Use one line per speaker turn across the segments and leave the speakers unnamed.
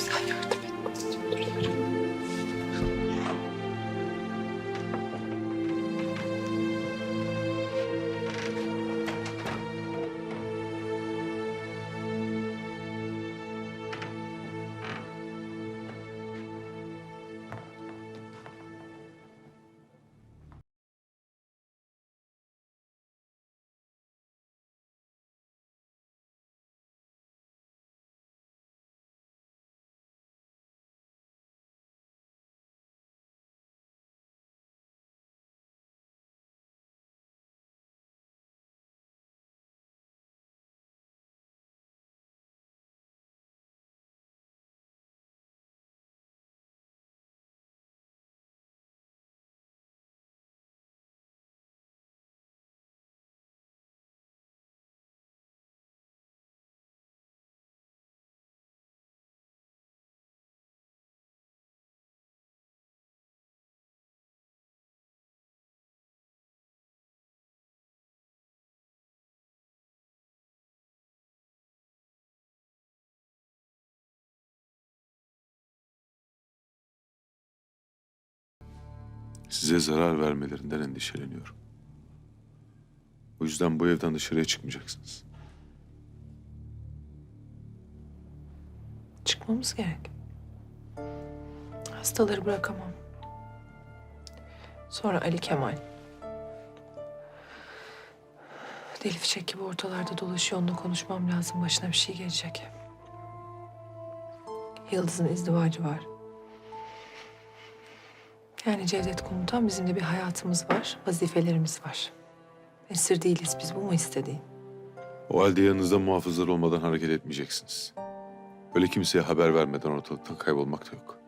Sen yardım et. Duyuyorum. Size zarar vermelerinden endişeleniyorum. O yüzden bu evden dışarıya çıkmayacaksınız.
Çıkmamız gerek. Hastaları bırakamam. Sonra Ali Kemal. Deli fişek gibi ortalarda dolaşıyor. Onunla konuşmam lazım. Başına bir şey gelecek. Yıldız'ın izdivacı var. Yani Cevdet komutan bizim de bir hayatımız var. Vazifelerimiz var. Esir değiliz biz. Bu mu istediğin?
O halde yanınızda muhafızlar olmadan hareket etmeyeceksiniz. Öyle kimseye haber vermeden ortalıktan kaybolmak da yok.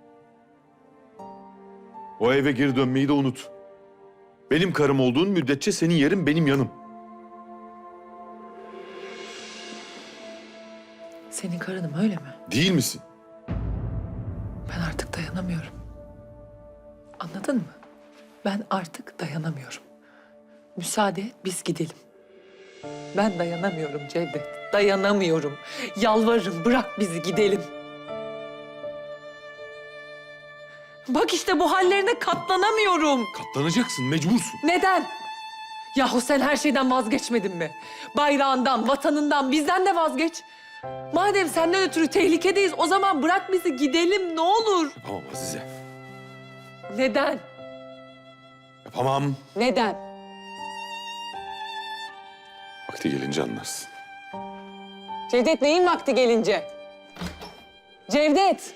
O eve geri dönmeyi de unut. Benim karım olduğun müddetçe senin yerin benim yanım.
Senin karınım öyle mi?
Değil misin?
Ben artık dayanamıyorum. Anladın mı? Ben artık dayanamıyorum. Müsaade et biz gidelim. Ben dayanamıyorum Cevdet. Dayanamıyorum. Yalvarırım bırak bizi gidelim. Bak işte bu hallerine katlanamıyorum.
Katlanacaksın, mecbursun.
Neden? Yahu sen her şeyden vazgeçmedin mi? Bayrağından, vatanından, bizden de vazgeç. Madem senden ötürü tehlikedeyiz o zaman bırak bizi gidelim ne olur.
Yapamam Azize.
Neden?
Yapamam.
Neden?
Vakti gelince anlarsın.
Cevdet neyin vakti gelince? Cevdet!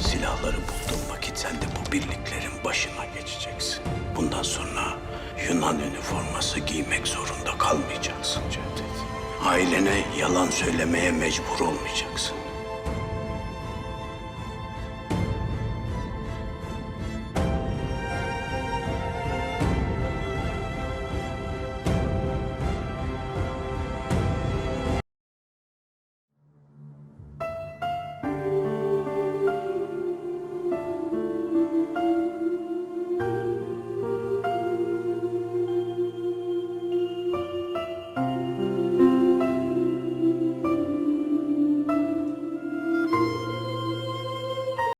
Silahları bulduğun vakit sen de bu birliklerin başına geçeceksin. Bundan sonra Yunan üniforması giymek zorunda kalmayacaksın Cevdet. Ailene yalan söylemeye mecbur olmayacaksın.